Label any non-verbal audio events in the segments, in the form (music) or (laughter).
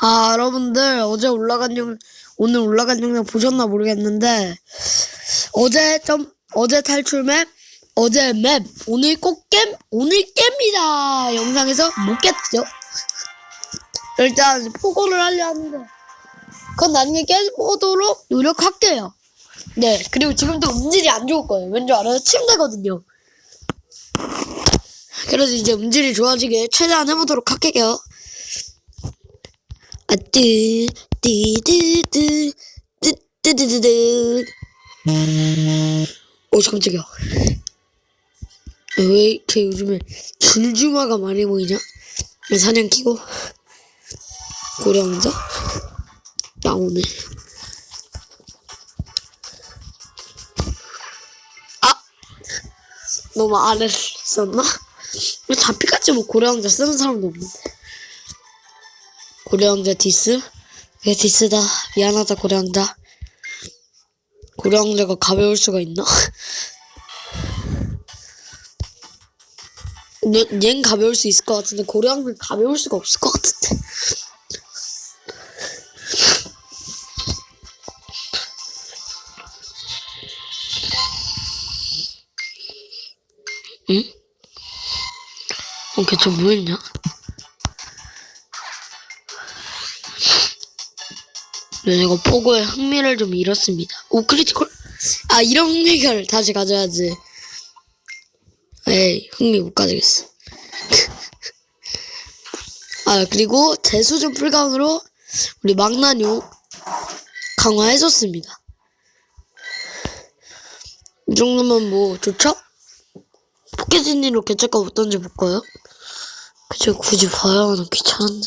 아, 여러분들, 어제 올라간 영, 오늘 올라간 영상 보셨나 모르겠는데, 어제 점, 어제 탈출 맵, 어제 맵, 오늘 꼭 깸, 오늘 깹니다. 영상에서 못 깼죠. 일단, 포고를 하려 하는데, 그건 나중에 깨보도록 노력할게요. 네, 그리고 지금도 음질이 안 좋을 거예요. 왠지 알아요? 침대거든요. 그래서 이제 음질이 좋아지게 최대한 해보도록 할게요. 아, 뚜, 띠드드, 뚜뚜두두두. 오, 깜짝이야. 왜 이렇게 요즘에 줄주마가 많이 보이냐? 사냥 키고. 고량자? 나오네. 아! 너무 아래를 썼나? 왜 잡피같이 뭐 고량자 쓰는 사람도 없는데. 고래왕자 디스? 왜 디스다. 미안하다, 고래왕자. 고래왕자가 가벼울 수가 있나? 너, (laughs) 얜 가벼울 수 있을 것 같은데, 고래왕자는 가벼울 수가 없을 것 같은데. (laughs) 응? 어, 걔저 뭐했냐? 네, 제가 포고에 흥미를 좀 잃었습니다. 오, 크리티컬? 아, 이런 흥미를 다시 가져야지. 에이, 흥미 못 가지겠어. (laughs) 아, 그리고 대수준 풀강으로 우리 망나뇽 강화해줬습니다. 이 정도면 뭐, 좋죠? 포켓진이로 개체가 어떤지 볼까요? 그저 굳이 봐야 하는 귀찮은데.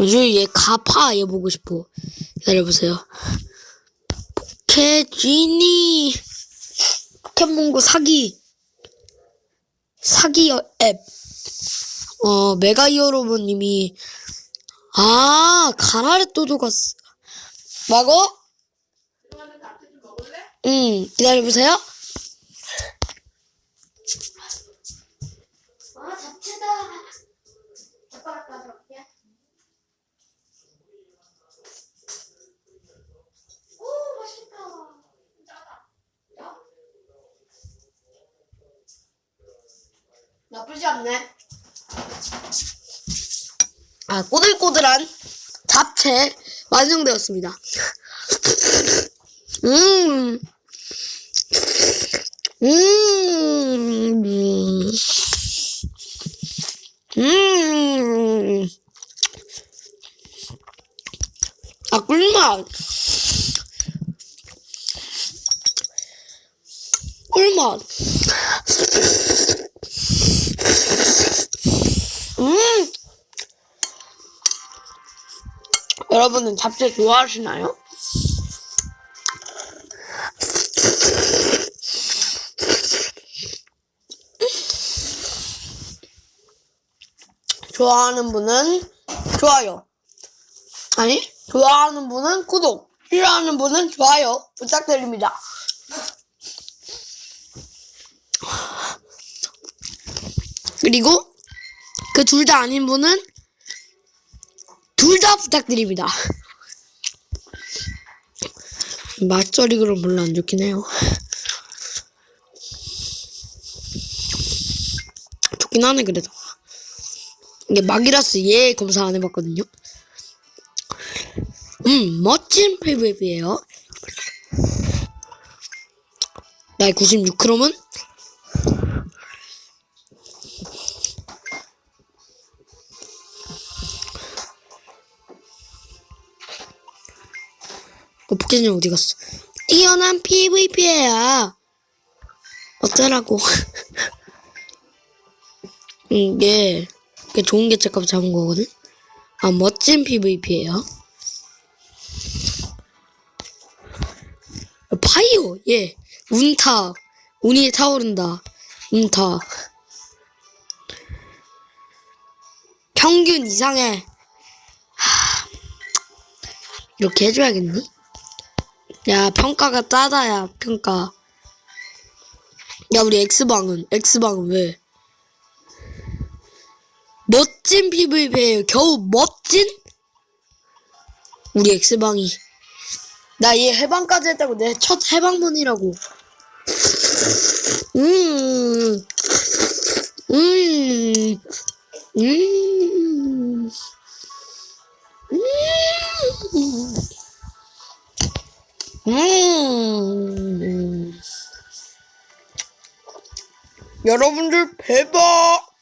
요즘 얘 가파 얘 보고 싶어. 기다려보세요. 포켓 지니 포켓몬고 사기 사기 앱. 어 메가 히어로브님이 아 가라레토도가 쓰- 뭐고? 응 기다려보세요. 아 잡채다. 젓가락 가져올게. 오 맛있다. 짜다. 야. 나쁘지 않네. 아 꼬들꼬들한 잡채 완성되었습니다. (laughs) 음. 음. 음. 아, 꿀맛. 꿀맛. 음. 여러분은 잡채 좋아하시나요? 좋아하는 분은 좋아요. 아니, 좋아하는 분은 구독, 싫어하는 분은 좋아요 부탁드립니다. 그리고 그 둘 다 아닌 분은 둘 다 부탁드립니다. 맛절이 그럼 별로 안 좋긴 해요. 좋긴 하네 그래도. 이게 마기라스 얘 검사 안 해봤거든요. 음, 멋진 PVP예요. 나의 96 크롬은 어, 포켓몬 어디 갔어? 뛰어난 PVP야. 어쩌라고. (laughs) 음, 이게 이게 좋은 개체값 잡은 거거든. 아 멋진 PVP예요. 파이어 예 운타 운이 타오른다 운타 평균 이상의 하, 이렇게 해줘야겠니? 야 평가가 짜다야 평가 야 우리 X방은 X방은 왜 멋진 PVP예요. 겨우 멋진? 우리 엑스방이. 나 얘 해방까지 했다고 내 첫 해방문이라고. 음, 음, 음, 음, 음. 여러분들 대박!